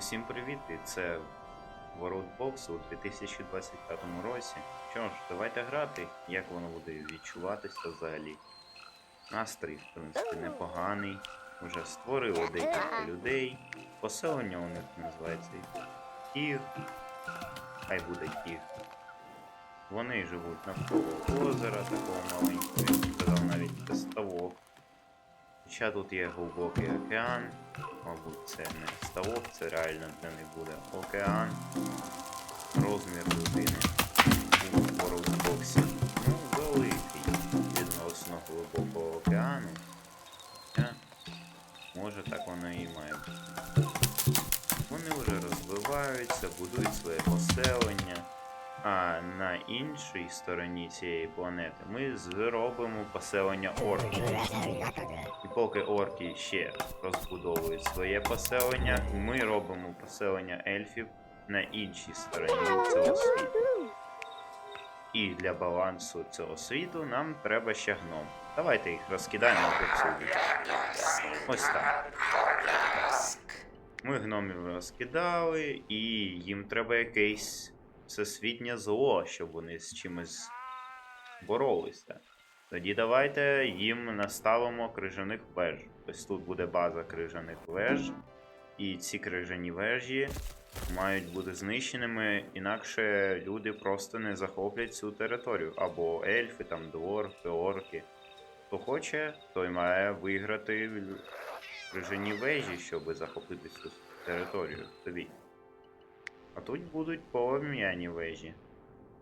Усім привіт! І це World Box у 2025 році. Що ж, давайте грати, як воно буде відчуватися взагалі. Настрій, в принципі, непоганий. Уже створили декілька людей. Поселення у них називається Тіг. Хай буде Тіг. Вони живуть навколо озера, такого маленького, я б сказав, навіть ставок. Ще тут є глибокий океан. Мабуть, це не ставок, це реально для них буде океан. Розмір людини іншій стороні цієї планети ми зробимо поселення орків. І поки орки ще розбудовують своє поселення, ми робимо поселення ельфів на іншій стороні цього світу. І для балансу цього світу нам треба ще гном. Давайте їх розкидаємо повсюди. Ось так. Ми гномів розкидали, і їм треба якесь всесвітнє зло, щоб вони з чимось боролися. Тоді давайте їм наставимо крижаних веж. Ось тут буде база крижаних веж. І ці крижані вежі мають бути знищеними, інакше люди просто не захоплять цю територію. Або ельфи, там дворфи, орки. Хто хоче, той має виграти крижані вежі, щоб захопити цю територію собі. А тут будуть полум'яні вежі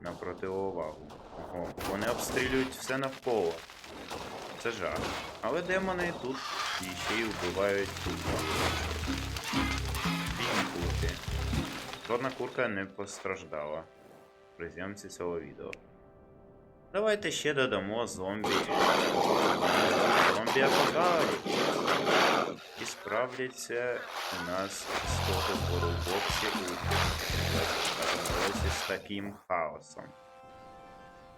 на противовагу. Ого, вони обстрілюють все навколо. Це жах. Але демони тут ще й вбивають тут. Бідні курки. Жодна курка не постраждала Приземці цього відео. Давайте ще додамо зомбі. Зомбі апокаліпсис. І справляться у нас істоти в Worldbox у з таким хаосом.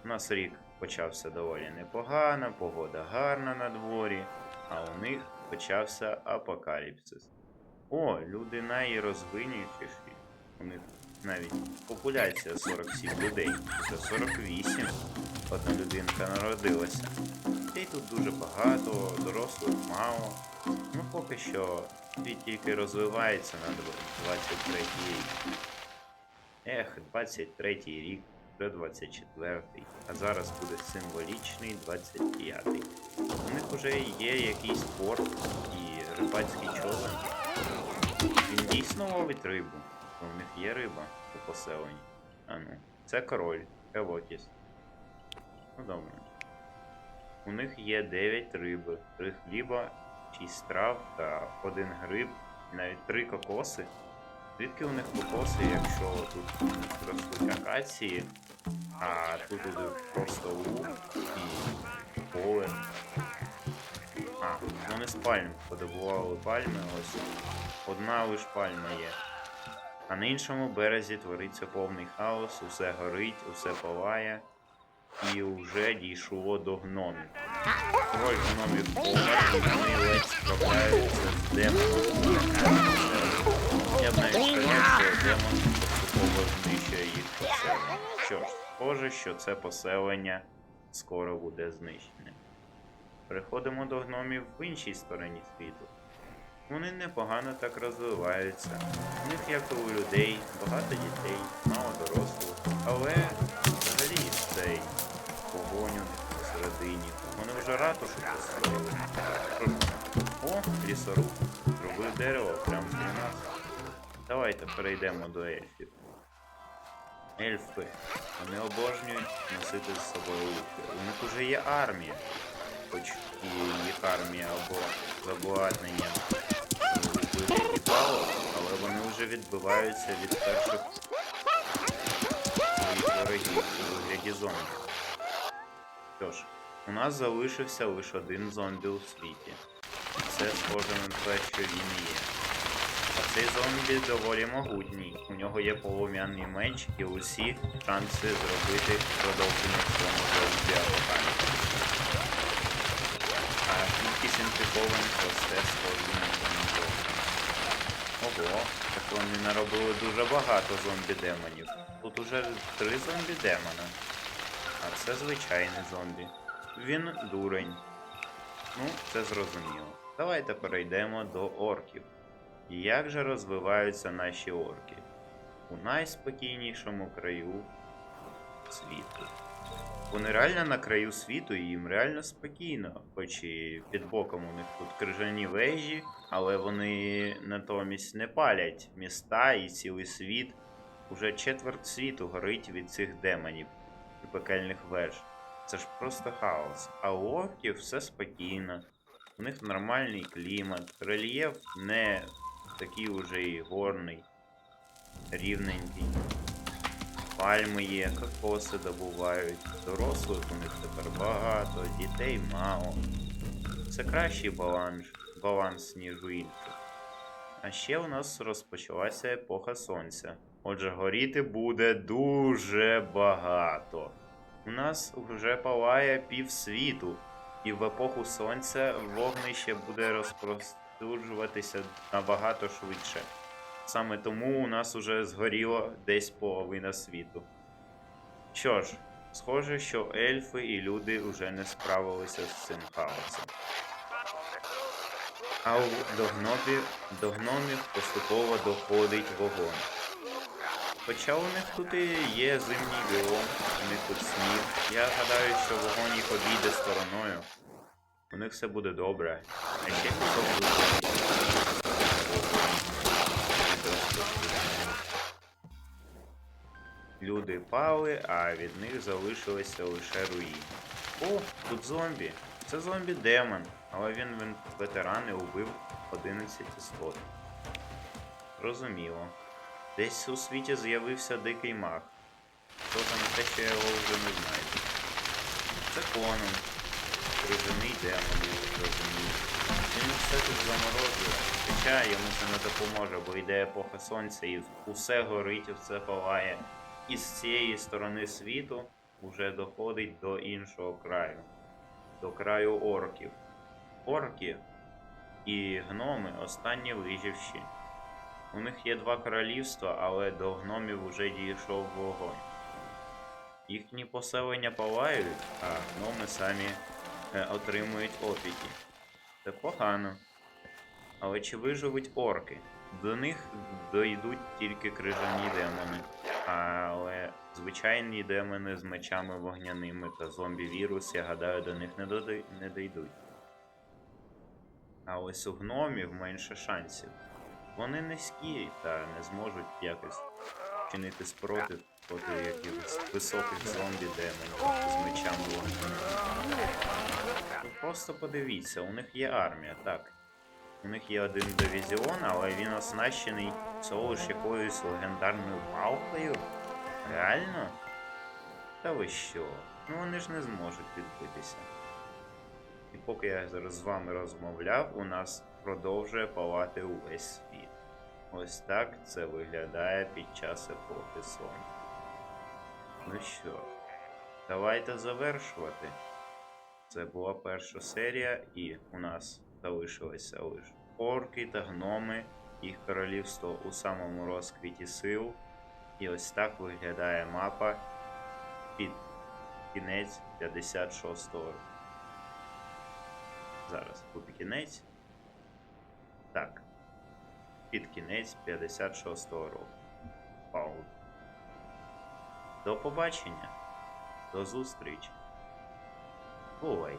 У нас рік почався доволі непогано, погода гарна на дворі, а у них почався апокаліпсис. О, люди найрозвинутіші. У них навіть популяція 47 людей. Вже 48. Одна людинка народилася. Дітей тут дуже багато, дорослих мало. Ну поки що світ тільки розвивається на 23 рік. Ех, 23 рік, вже 24, а зараз буде символічний 25. У них вже є якийсь порт і рибацький човен. Він дійсно ловить рибу. У них є риба у поселенні. А ну, це король, Кавотіс. Ну добре. У них є 9 риби, 3 хліба, 6 трав та один гриб, і навіть 3 кокоси. Звідки у них кокоси, якщо тут ростуть акації, а тут буде просто лук і поле. А, вони з пальм подобували пальми, ось одна лиш пальма є. А на іншому березі твориться повний хаос, усе горить, усе палає, і вже дійшло до гномів. Роль гномів помер, і вони справляються з демоном. Я сказав, що демон поступово знищує їх поселення. Що ж, схоже, що це поселення скоро буде знищене. Переходимо до гномів в іншій стороні світу. Вони непогано так розвиваються. У них, як і у людей, багато дітей, мало дорослих, але у них посередині. Вони вже ратушу построїли. О, лісоруб. Зробив дерево прямо для нас. Давайте перейдемо до ельфів. Ельфи. Вони обожнюють носити з собою луки. У них уже є армія. Хоч і їх армія або з обладнанням вбитих і але вони вже відбиваються від перших ворогів у вигляді зомбі. Що ж, у нас залишився лише один зомбі у світі. Це схоже на те, що він є. А цей зомбі доволі могутній. У нього є полум'яний меч і усі шанси зробити продовження своєму зомбі апокаліпсису. А кількість інфікованих росте з кожним. Ого, так вони наробили дуже багато зомбі-демонів. Тут уже три зомбі-демона. А це звичайний зомбі. Він дурень. Ну, це зрозуміло. Давайте перейдемо до орків. І як же розвиваються наші орки? У найспокійнішому краю світу. Вони реально на краю світу і їм реально спокійно, хоч і під боком у них тут крижані вежі, але вони натомість не палять міста і цілий світ. Уже четверть світу горить від цих демонів і пекельних веж. Це ж просто хаос. А у орків все спокійно. У них нормальний клімат, рельєф не такий уже і горний, рівненький. Пальми є, кокоси добувають, дорослих у них тепер багато, дітей мало. Це кращий баланс, баланс ніж у інших. А ще у нас розпочалася епоха сонця. Отже, горіти буде дуже багато. У нас вже палає пів світу, і в епоху сонця вогнище буде розпростуджуватися набагато швидше. Саме тому у нас уже згоріло десь половина світу. Що ж, схоже, що ельфи і люди вже не справилися з цим хаосом. А у- гномів, до гномів поступово доходить вогонь. Хоча у них тут і є зимній біом, у них тут сніг. Я гадаю, що вогонь їх обійде стороною. У них все буде добре. А ще кусок буде. Люди пали, а від них залишилися лише руїни. О, тут зомбі. Це зомбі-демон, але він, він ветеран і убив 11 істот. Розуміло. Десь у світі з'явився дикий маг. Хто там те, що я його вже не знаю. Це Конан. Крижаний демон, розумію. Він все тут заморозує. Хоча йому це не допоможе, бо йде епоха сонця і усе горить, і все палає. І з цієї сторони світу вже доходить до іншого краю. До краю орків. Орки і гноми останні виживші. У них є два королівства, але до гномів уже дійшов вогонь. Їхні поселення палають, а гноми самі е, отримують опіки. Це погано. Але чи виживуть орки? До них дойдуть тільки крижані демони, але звичайні демони з мечами вогняними та зомбі-вірус, я гадаю, до них не, доди- не дійдуть. А ось у гномів менше шансів. Вони низькі та не зможуть якось чинити спротив проти якихось високих зомбі-демонів з мечами вогняними. Просто подивіться, у них є армія, так. У них є один дивізіон, але він оснащений всього лиш якоюсь легендарною палкою. Реально? Та ви що? Ну вони ж не зможуть відбитися. І поки я зараз з вами розмовляв, у нас продовжує палати увесь світ. Ось так це виглядає під час епохи сонця. Ну що, давайте завершувати. Це була перша серія, і у нас залишилися лише орки та гноми, їх королівство у самому розквіті сил. І ось так виглядає мапа під кінець 56-го року. Зараз буде кінець. Так. Під кінець 56-го року. Пауза. До побачення. До зустрічі. Бувай.